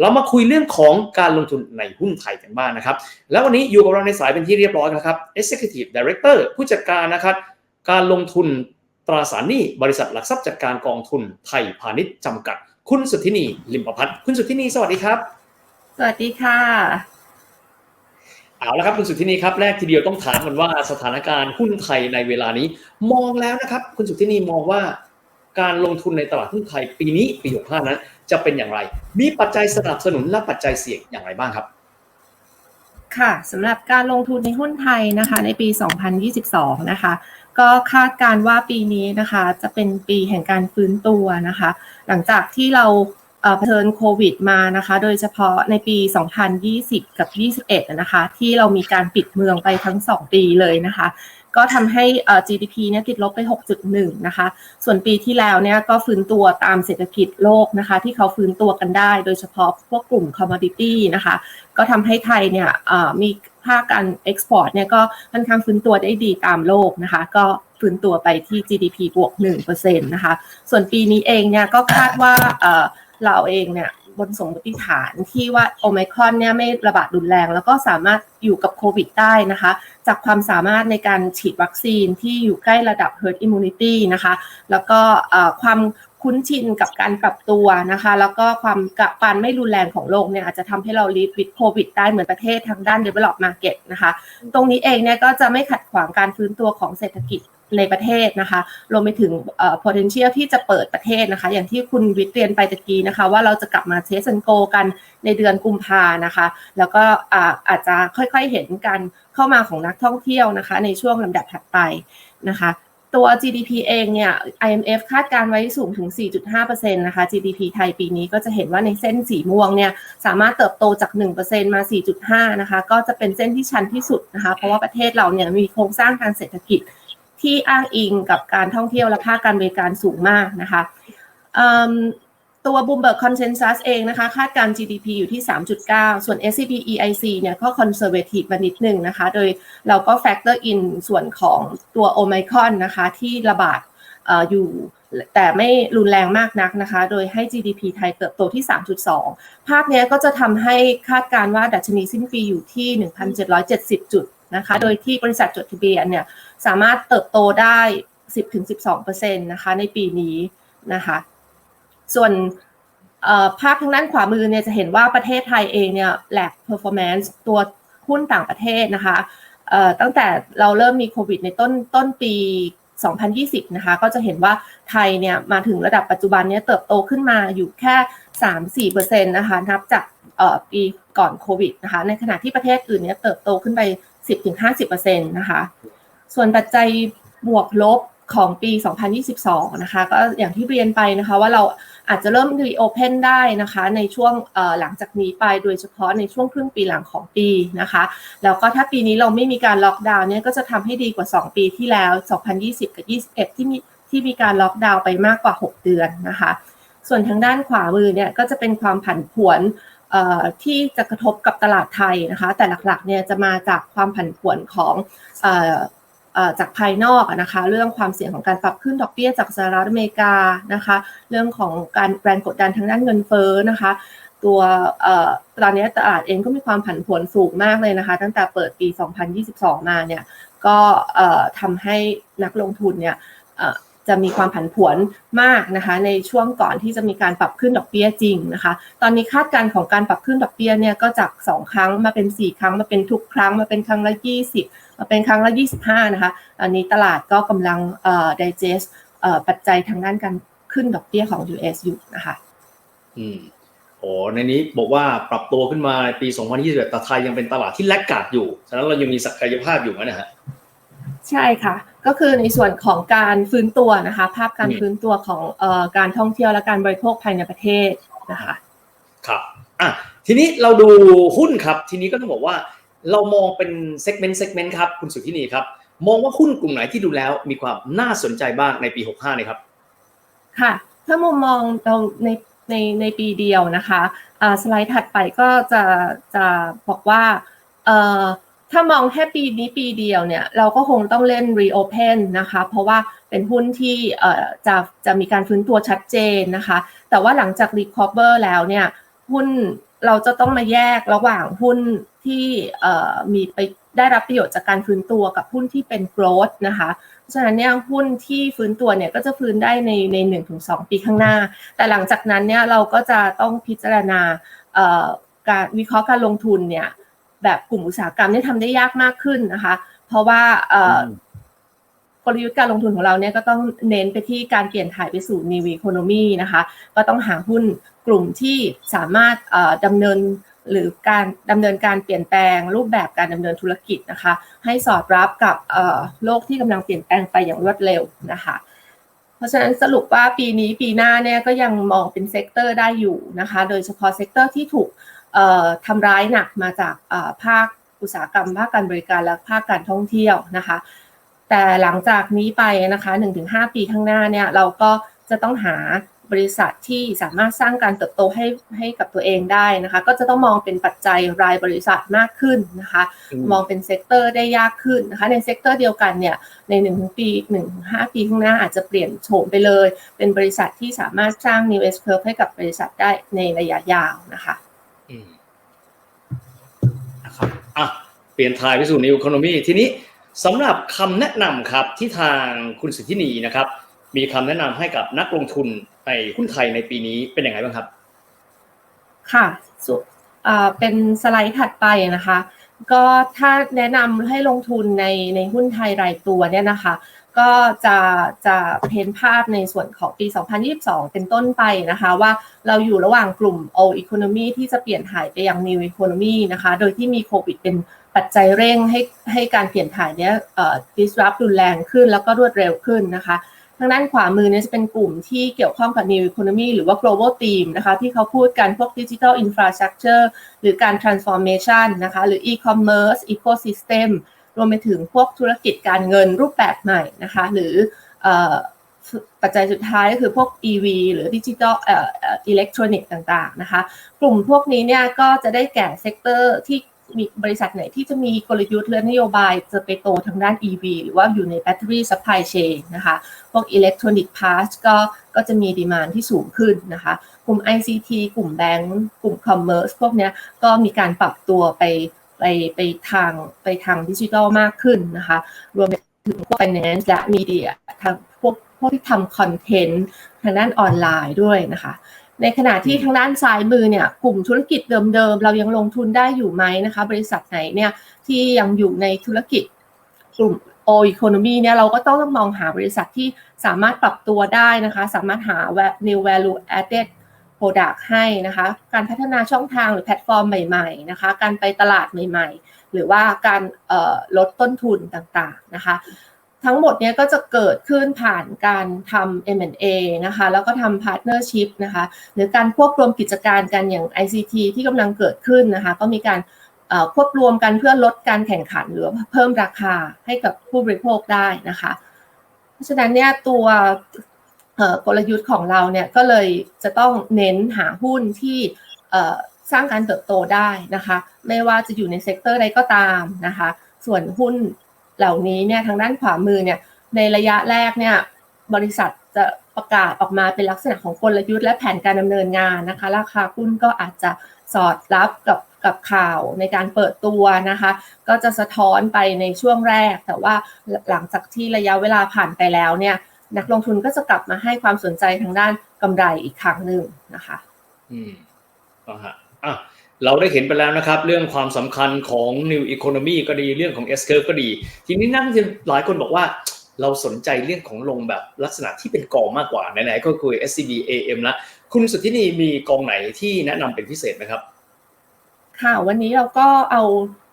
เรามาคุยเรื่องของการลงทุนในหุ้นไทยกันบ้างนะครับ แล้ววันนี้อยู่กับเราในสายเป็นที่เรียบร้อยแล้วครับ Executive Director ผู้จัดการนะครับ การลงทุนตราสารหนี้บริษัทหลักทรัพย์จัดการกองทุนไทยพาณิชย์จำกัด คุณสุทธินีลิมประพัฒน์คุณสุทธินีสวัสดีครับ สวัสดีค่ะเอาละครับคุณสุทธินีครับแรกทีเดียวต้องถามกันว่าสถานการณ์หุ้นไทยในเวลานี้ มองแล้วนะครับ คุณสุทธินีมองว่าการลงทุนในตลาดหุ้นไทยปีนี้ปี 65 นั้น จะเป็นอย่างไร มีปัจจัยสนับสนุนและปัจจัยเสี่ยงอย่างไรบ้างครับ ค่ะสำหรับการลงทุนในหุ้นไทยนะคะ ในปี 2022 นะคะ ก็คาดการณ์ว่าปีนี้นะคะ จะเป็นปีแห่งการฟื้นตัวนะคะ หลังจากที่เราเอ่อเผชิญโควิดมานะคะ โดยเฉพาะในปี 2020 กับ 21 นะคะ ที่เรามีการปิดเมืองไปทั้ง 2 ปีเลยนะคะ ก็ทำให้ GDP เนี่ยติดลบไป 6.1 นะคะ ส่วนปีที่แล้วเนี่ยก็ฟื้นตัวตามเศรษฐกิจโลกนะคะ ที่เขาฟื้นตัวกันได้ โดยเฉพาะพวกกลุ่ม commodity นะคะ ก็ทำให้ไทยเนี่ยมีภาคการเอ็กซ์พอร์ตเนี่ยก็ค่อนข้างฟื้นตัวได้ดีตามโลกนะคะ ก็ฟื้นตัวไปที่ GDP บวก1%นะคะ ส่วนปีนี้เองเนี่ยก็คาดว่าเราเองเนี่ย บนสมมติฐานที่ว่าโอไมครอนเนี่ยไม่ระบาดรุนแรง แล้วก็สามารถอยู่กับโควิดได้นะคะ จากความสามารถในการฉีดวัคซีนที่อยู่ใกล้ระดับ herd immunity นะคะ แล้วก็ความคุ้นชินกับการปรับตัวนะคะ แล้วก็ความกับการไม่รุนแรงของโลกเนี่ยอาจจะทำให้เราลีดวิดโควิดได้เหมือนประเทศทางด้าน develop market นะคะ ตรงนี้เองเนี่ยก็จะไม่ขัดขวางการฟื้นตัวของเศรษฐกิจ ในประเทศนะคะ รวมไปถึงเอ่อ potential ที่จะเปิดประเทศนะคะ อย่างที่คุณวิทย์เรียนไปตะกี้นะคะ ว่าเราจะกลับมาเทส and go กันในเดือนกุมภานะคะ แล้วก็อาอาจจะค่อยๆเห็นการเข้ามาของนักท่องเที่ยวนะคะ ในช่วงลำดับถัดไปนะคะตัว GDP เองเนี่ย IMF คาดการไว้สูงถึง 4.5%นะคะ GDP ไทยปีนี้ก็จะเห็นว่าในเส้นสีม่วงเนี่ยสามารถเติบโตจาก 1%มา 4.5 นะคะ ก็จะเป็นเส้นที่ชันที่สุดนะคะ เพราะว่าประเทศเราเนี่ยมีโครงสร้างทางเศรษฐกิจ ที่อ้างอิงกับการท่องเที่ยวและภาคการบริการสูงมากนะคะตัว Bloomberg Consensus เองนะคะคาดการ GDP อยู่ที่ 3.9 ส่วน SCB EIC เนี่ยก็ conservative มานิดหนึ่งนะคะ โดยเราก็ factor in ส่วนของตัว Omicron นะคะที่ระบาดอออยู่แต่ไม่รุนแรงมากนักนะคะ โดยให้ GDP ไทยเติบโตที่ 3.2 ภาพนี้ก็จะทำให้คาดการว่าดัชนีสิ้นปีอยู่ที่ 1,770 จุด นะคะ โดยที่บริษัทจดทะเบียนเนี่ยสามารถเติบโตได้ 10-12%นะคะในปีนี้นะคะ ส่วนภาพทางด้านขวามือเนี่ยจะเห็นว่าประเทศไทยเองเนี่ยแหลก performance ตัวหุ้นต่างประเทศนะคะตั้งแต่เราเริ่มมีโควิดในต้นต้นปี 2020 นะคะ ก็จะเห็นว่าไทยเนี่ยมาถึงระดับปัจจุบันเนี่ยเติบโตขึ้นมาอยู่แค่ 3-4%นะคะนับจากปีก่อนโควิดนะคะ ในขณะที่ประเทศอื่นเนี่ยเติบโตขึ้นไป 10-50%นะคะ ส่วนปัจจัยบวกลบของปี 2022 นะคะ ก็อย่างที่เรียนไปนะคะว่าเราอาจจะเริ่มรีโอเพนได้นะคะ ในช่วงหลังจากนี้ไปโดยเฉพาะในช่วงครึ่งปีหลังของปีนะคะ แล้วก็ถ้าปีนี้เราไม่มีการล็อกดาวน์เนี่ยก็จะทำให้ดีกว่า 2 ปีที่แล้ว 2020 กับ 21 ที่มีที่มีการล็อกดาวน์ไปมากกว่า 6 เดือนนะคะ ส่วนทางด้านขวามือเนี่ยก็จะเป็นความผันผวน ที่จะกระทบกับตลาดไทยนะคะ แต่หลักๆเนี่ยจะมาจากความผันผวนของจากภายนอกนะคะ เรื่องความเสี่ยงของการปรับขึ้นดอกเบี้ยจากสหรัฐอเมริกานะคะ เรื่องของการแรงกดดันทางด้านเงินเฟ้อนะคะ ตัวตอนนี้ตลาดเองก็มีความผันผวนสูงมากเลยนะคะ ตั้งแต่เปิดปี 2022 มาเนี่ยก็ทำให้นักลงทุนเนี่ย จะมีความผันผวนมากนะคะ ในช่วงก่อนที่จะมีการปรับขึ้นดอกเบี้ยจริงนะคะ ตอนนี้คาดการณ์ของการปรับขึ้นดอกเบี้ยเนี่ยก็จาก 2 ครั้งมาเป็น 4 ครั้งมาเป็นทุกครั้งมาเป็นครั้งละ 20 มาเป็นครั้งละ 25 นะคะ อันนี้ตลาดก็กำลังเอ่อ digest เอ่อปัจจัยทางด้านการขึ้นดอกเบี้ยของ US อยู่นะคะ อืมโอ้ในนี้บอกว่าปรับตัวขึ้นมาปี 2021แต่ไทยยังเป็นตลาดที่แลกขาดอยู่ ฉะนั้นเรายังมีศักยภาพอยู่นะฮะ ใช่ค่ะ ก็คือในส่วนของการฟื้นตัวนะคะ ภาพการฟื้นตัวของเอ่อการท่องเที่ยวและการบริโภคภายในประเทศนะคะครับอะทีนี้เราดูหุ้นครับ ทีนี้ก็ต้องบอกว่าเรามองเป็นเซกเมนต์เซกเมนต์ครับคุณสุทธินีครับ มองว่าหุ้นกลุ่มไหนที่ดูแล้วมีความน่าสนใจบ้างในปี 65เนี่ยครับ ค่ะ ถ้ามุมมองเราในในในปีเดียวนะคะอ่าสไลด์ถัดไปก็จะจะบอกว่าเอ่อ ถ้ามองแค่ปีนี้ปีเดียวเนี่ยเราก็คงต้องเล่น reopen นะคะ เพราะว่าเป็นหุ้นที่จะจะมีการฟื้นตัวชัดเจนนะคะ แต่ว่าหลังจาก recover แล้วเนี่ยหุ้นเราจะต้องมาแยกระหว่างหุ้นที่มีไปได้รับประโยชน์จากการฟื้นตัวกับหุ้นที่เป็น growth นะคะเพราะฉะนั้นเนี่ยหุ้นที่ฟื้นตัวเนี่ยก็จะฟื้นได้ในในหนึ่งถึงสองปีข้างหน้า แต่หลังจากนั้นเนี่ยเราก็จะต้องพิจารณาการวิเคราะห์การลงทุนเนี่ย แบบกลุ่มอุตสาหกรรมเนี่ยทำได้ยากมากขึ้นนะคะ เพราะว่าเอ่อกลยุทธ์การลงทุนของเราเนี่ยก็ต้องเน้นไปที่การเปลี่ยนถ่ายไปสู่ new economy นะคะ ก็ต้องหาหุ้นกลุ่มที่สามารถเอ่อดำเนินหรือการดำเนินการเปลี่ยนแปลงรูปแบบการดำเนินธุรกิจนะคะ ให้สอดรับกับเอ่อโลกที่กำลังเปลี่ยนแปลงไปอย่างรวดเร็วนะคะเพราะฉะนั้นสรุปว่าปีนี้ปีหน้าเนี่ยก็ยังมองเป็นเซกเตอร์ได้อยู่นะคะ โดยเฉพาะเซกเตอร์ที่ถูกเอ่อ ทำร้ายหนักมาจากเอ่อภาคอุตสาหกรรมภาคการบริการและภาคการท่องเที่ยวนะคะ แต่หลังจากนี้ไปนะคะ1-5 ปีข้างหน้าเนี่ยเราก็จะต้องหาบริษัทที่สามารถสร้างการเติบโตให้ให้กับตัวเองได้นะคะ ก็จะต้องมองเป็นปัจจัยรายบริษัทมากขึ้นนะคะ มองเป็นเซกเตอร์ได้ยากขึ้นนะคะ ในเซกเตอร์เดียวกันเนี่ยใน1นปี1นห้าปีข้างหน้าอาจจะเปลี่ยนโฉมไปเลย เป็นบริษัทที่สามารถสร้าง new S curve ให้กับบริษัทได้ในระยะยาวนะคะอืม นะครับอะเปลี่ยนทายไปสู่ New Economy ทีนี้สำหรับคำแนะนำครับที่ทางคุณสุทธินีนะครับ มีคำแนะนำให้กับนักลงทุนในหุ้นไทยในปีนี้เป็นยังไงบ้างครับ ค่ะสุอ่าเป็นสไลด์ถัดไปนะคะ ก็ถ้าแนะนำให้ลงทุนในในหุ้นไทยรายตัวเนี่ยนะคะ ก็จะจะเพ้นภาพในส่วนของปี 2022 เป็นต้นไปนะคะว่าเราอยู่ระหว่างกลุ่ม old economy ที่จะเปลี่ยนถ่ายไปยัง new economy นะคะโดยที่มีโควิดเป็นปัจจัยเร่งให้ให้การเปลี่ยนถ่ายเนี้ยเอ่อ disrupt รุนแรงขึ้นแล้วก็รวดเร็วขึ้นนะคะทางด้านขวามือเนี่ยจะเป็นกลุ่มที่เกี่ยวข้องกับ new economy หรือว่า global theme นะคะที่เขาพูดกันพวก digital infrastructure หรือการ transformation นะคะหรือ e-commerce ecosystem รวมไปถึงพวกธุรกิจการเงินรูปแบบใหม่นะคะ หรือปัจจัยสุดท้ายก็คือพวก EV หรือ digital เอ่ออิเล็กทรอนิกส์ต่างๆนะคะ กลุ่มพวกนี้เนี่ยก็จะได้แก่เซกเตอร์ที่มีบริษัทไหนที่จะมีกลยุทธ์และนโยบายจะไปโตทางด้าน EV หรือว่าอยู่ใน battery supply chain นะคะ พวก electronic parts ก็ก็จะมีดีมานที่สูงขึ้นนะคะ กลุ่ม ICT กลุ่มแบงก์กลุ่ม commerce พวกนี้ก็มีการปรับตัวไป ไปไปทางไปทางดิจิทัลมากขึ้นนะคะ รวมไปถึงพวก finance และ media ทางพวกพวกที่ทำคอนเทนต์ทางด้านออนไลน์ด้วยนะคะ ในขณะที่ทางด้านซ้ายมือเนี่ยกลุ่มธุรกิจเดิมๆ เรายังลงทุนได้อยู่ไหมนะคะ บริษัทไหนเนี่ยที่ยังอยู่ในธุรกิจกลุ่ม o economy เนี่ยเราก็ต้องมองหาบริษัทที่สามารถปรับตัวได้นะคะ สามารถหา new value added product ให้นะคะ การพัฒนาช่องทางหรือแพลตฟอร์มใหม่ๆนะคะ การไปตลาดใหม่ๆ หรือว่าการลดต้นทุนต่างๆนะคะ ทั้งหมดเนี้ยก็จะเกิดขึ้นผ่านการทำ M&A นะคะ แล้วก็ทำ partnership นะคะ หรือการควบรวมกิจการกันอย่าง ICT ที่กำลังเกิดขึ้นนะคะ ก็มีการควบรวมกันเพื่อลดการแข่งขันหรือเพิ่มราคาให้กับผู้บริโภคได้นะคะ เพราะฉะนั้นเนี่ยตัว กลยุทธ์ของเราเนี่ยก็เลยจะต้องเน้นหาหุ้นที่สร้างการเติบโตได้นะคะ ไม่ว่าจะอยู่ในเซกเตอร์ใดก็ตามนะคะ ส่วนหุ้นเหล่านี้เนี่ยทางด้านขวามือเนี่ยในระยะแรกเนี่ยบริษัทจะประกาศออกมาเป็นลักษณะของกลยุทธ์และแผนการดำเนินงานนะคะ ราคาหุ้นก็อาจจะสอดรับกับกับข่าวในการเปิดตัวนะคะ ก็จะสะท้อนไปในช่วงแรก แต่ว่าหลังจากที่ระยะเวลาผ่านไปแล้วเนี่ย นักลงทุนก็จะกลับมาให้ความสนใจทางด้านกำไรอีกครั้งหนึ่งนะคะ อืมก็ฮะอะเราได้เห็นไปแล้วนะครับ เรื่องความสำคัญของ New Economy ก็ดีเรื่องของ S curve ก็ดี ทีนี้นั่งหลายคนบอกว่า เราสนใจเรื่องของลงแบบลักษณะที่เป็นกองมากกว่าไหนๆก็คุย SCB AM แล้วคุณสุทธินีมีกองไหนที่แนะนำเป็นพิเศษไหมครับ ค่ะ วันนี้เราก็เอา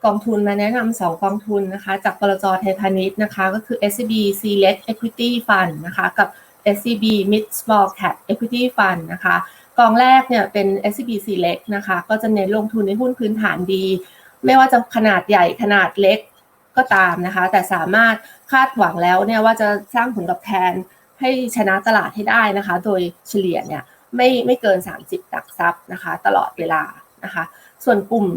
กองทุนมาแนะนำสองกองทุนนะคะ จากบลจไทยพาณิชย์นะคะ ก็คือ SCB Select Equity Fund นะคะ กับ SCB Mid Small Cap Equity Fund นะคะ กองแรกเนี่ยเป็น SCB Select นะคะ ก็จะเน้นลงทุนในหุ้นพื้นฐานดี ไม่ว่าจะขนาดใหญ่ขนาดเล็กก็ตามนะคะ แต่สามารถคาดหวังแล้วเนี่ยว่าจะสร้างผลตอบแทนให้ชนะตลาดให้ได้นะคะ โดยเฉลี่ยเนี่ยไม่ไม่เกิน 30 ตักทรัพย์นะคะ ตลอดเวลานะคะ ส่วนกลุ่ม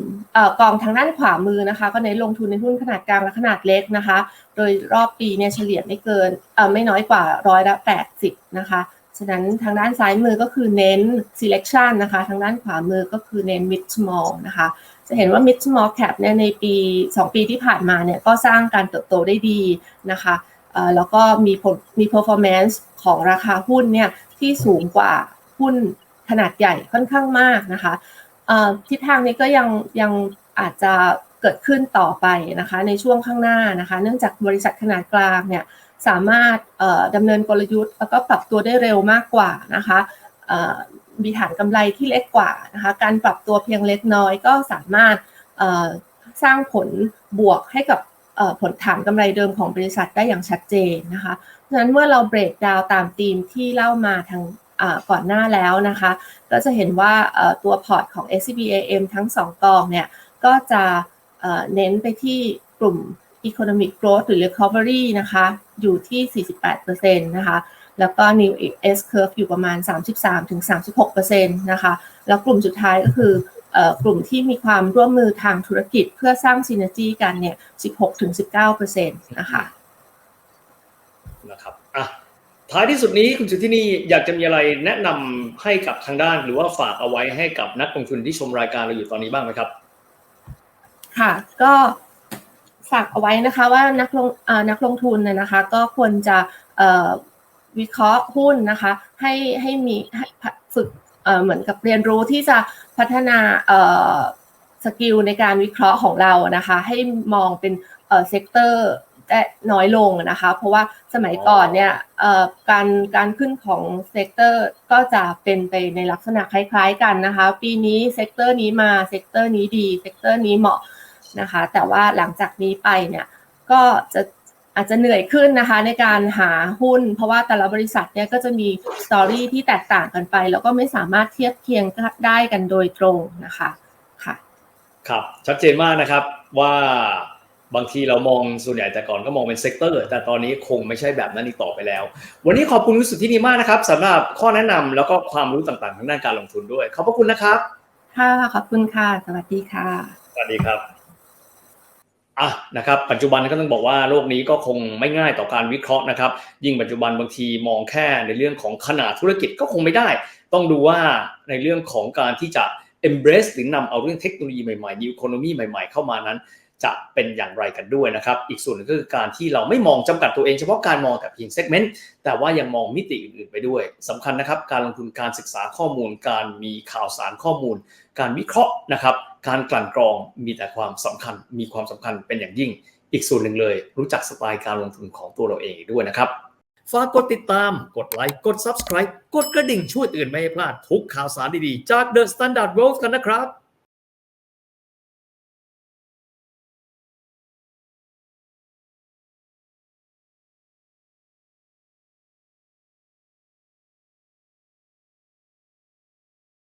กองทางด้านขวามือนะคะ ก็เน้นลงทุนในหุ้นขนาดกลางและขนาดเล็กนะคะ โดยรอบปีเนี่ยเฉลี่ยไม่เกินไม่น้อยกว่าร้อยละ80นะคะ ฉะนั้นทางด้านซ้ายมือก็คือเน้น selection นะคะ ทางด้านขวามือก็คือเน้น mid small นะคะ จะเห็นว่า mid small cap เนี่ยในปี 2 ปีที่ผ่านมาเนี่ยก็สร้างการเติบโตได้ดีนะคะแล้วก็มีผลมี performance ของราคาหุ้นเนี่ยที่สูงกว่าหุ้นขนาดใหญ่ค่อนข้างมากนะคะ ทิศทางนี้ก็ยังยังอาจจะเกิดขึ้นต่อไปนะคะในช่วงข้างหน้านะคะ เนื่องจากบริษัทขนาดกลางเนี่ยสามารถดำเนินกลยุทธ์ แล้วก็ปรับตัวได้เร็วมากกว่านะคะมีฐานกำไรที่เล็กกว่านะคะการปรับตัวเพียงเล็กน้อยก็สามารถสร้างผลบวกให้กับผลฐานกำไรเดิมของบริษัทได้อย่างชัดเจนนะคะ เพราะฉะนั้นเมื่อเราเบรกดาวตามธีมที่เล่ามาทาง ก่อนหน้าแล้วนะคะ ก็จะเห็นว่าตัวพอร์ตของ SBA M ทั้ง 2 กองเนี่ย ก็จะเน้นไปที่กลุ่ม Economic Growth หรือ Recovery นะคะ อยู่ที่ 48%นะคะ แล้วก็ New S Curve อยู่ประมาณ 33-36%นะคะ แล้วกลุ่มสุดท้ายก็คืออกลุ่มที่มีความร่วมมือทางธุรกิจเพื่อสร้าง Synergy กันเนี่ย 16-19%นะคะ นะครับ อะ ท้ายที่สุดนี้คุณสุทธินีอยากจะมีอะไรแนะนำให้กับทางด้าน หรือว่าฝากเอาไว้ให้กับนักลงทุนที่ชมรายการเราอยู่ตอนนี้บ้างไหมครับ ค่ะ ก็ฝากเอาไว้นะคะว่านักลงนักลงทุนน่ะนะคะ ก็ควรจะวิเคราะห์หุ้นนะคะ ให้ให้มีให้ฝึกเหมือนกับเรียนรู้ที่จะพัฒนาสกิลในการวิเคราะห์ของเรานะคะ ให้มองเป็นเซกเตอร์ ได้น้อยลงนะคะ เพราะว่าสมัยก่อนเนี่ยการการขึ้นของเซกเตอร์ก็จะเป็นไปในลักษณะคล้ายๆกันนะคะ ปีนี้เซกเตอร์นี้มาเซกเตอร์นี้ดีเซกเตอร์นี้เหมาะนะคะ แต่ว่าหลังจากนี้ไปเนี่ยก็จะอาจจะเหนื่อยขึ้นนะคะในการหาหุ้น เพราะว่าแต่ละบริษัทเนี่ยก็จะมีสตอรี่ที่แตกต่างกันไป แล้วก็ไม่สามารถเทียบเคียงได้กันโดยตรงนะคะค่ะครับชัดเจนมากนะครับว่า บางทีเรามองส่วนใหญ่แต่ก่อนก็มองเป็นเซกเตอร์ แต่ตอนนี้คงไม่ใช่แบบนั้นอีกต่อไปแล้ว วันนี้ขอบคุณคุณสุทธินีมากนะครับสำหรับข้อแนะนำแล้วก็ความรู้ต่างๆทางด้านการลงทุนด้วย ขอบพระคุณนะครับค่ะขอบคุณค่ะ สวัสดีค่ะ สวัสดีครับอะนะครับปัจจุบันก็ต้องบอกว่าโลกนี้ก็คงไม่ง่ายต่อการวิเคราะห์นะครับ ยิ่งปัจจุบันบางทีมองแค่ในเรื่องของขนาดธุรกิจก็คงไม่ได้ ต้องดูว่าในเรื่องของการที่จะ embrace หรือนำเอาเรื่องเทคโนโลยีใหม่ๆ new economy ใหม่ ๆ เข้ามานั้น จะเป็นอย่างไรกันด้วยนะครับ อีกส่วนหนึงก็คือการที่เราไม่มองจำกัดตัวเองเฉพาะการมองแต่เพียง segment แต่ว่ายังมองมิติอื่นๆไปด้วยสำคัญนะครับ การลงทุนการศึกษาข้อมูล การมีข่าวสารข้อมูล การวิเคราะห์นะครับ การกลั่นกรองมีแต่ความสำคัญ มีความสำคัญเป็นอย่างยิ่ง อีกส่วนหนึ่งเลย รู้จักสไตล์การลงทุนของตัวเราเองด้วยนะครับฝากกดติดตาม กดไลค์ กด Subscribe กดกระดิ่งช่วยเตือนไม่ให้พลาดทุกข่าวสารดีๆ จาก The Standard World กันนะครับ